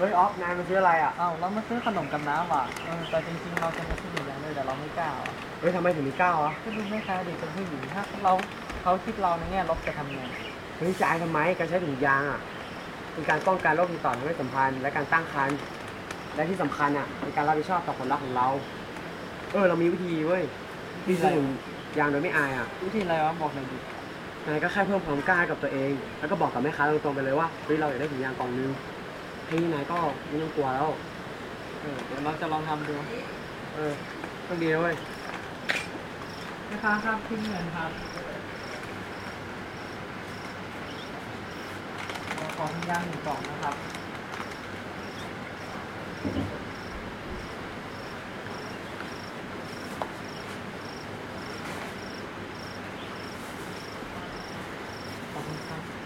เฮ้ยออฟนายมาซื้ออะไรอะ เอ้าเรามาซื้อขนมกับน้ำว่ะเออแต่จริงๆเราจะมาซื้อถุงยางด้วยแต่เราไม่กล้าว่ะเฮ้ยทำไมถึงมีเก้าวะก็ดูแม่ค้าเด็กเป็นผู้หญิงถ้าเราเขาคิดเราในแง่ลบจะทำไงเฮ้ยจะอายทำไมการใช้ถุงยางอะเป็นการป้องกันโรคติดต่อทางเพศสัมพันธ์และการตั้งครรภ์และที่สำคัญอะเป็นการรับผิดชอบต่อผลลัพธ์ของเรา เออเรามีวิธีเว้ยที่ซื้อถุงยางโดยไม่อายอะ วิธีอะไรวะบอกหน่อยดินายก็แค่เพิ่มความกล้าให้กับตัวเอง แล้วก็บอกกับแม่ค้าตรงๆไปเลยว่า เฮ้ย เราอยากได้ถุงยางกล่องนึง แค่นี้นายก็ไม่ต้องกลัวแล้ว เออเดี๋ยวเราจะลองทำดู เออต้องดีนะเว้ยแม่ค้าครับคิดเงินครับ ขอถุงยางหนึ่งกล่องนะครับ ขอบคุณครับ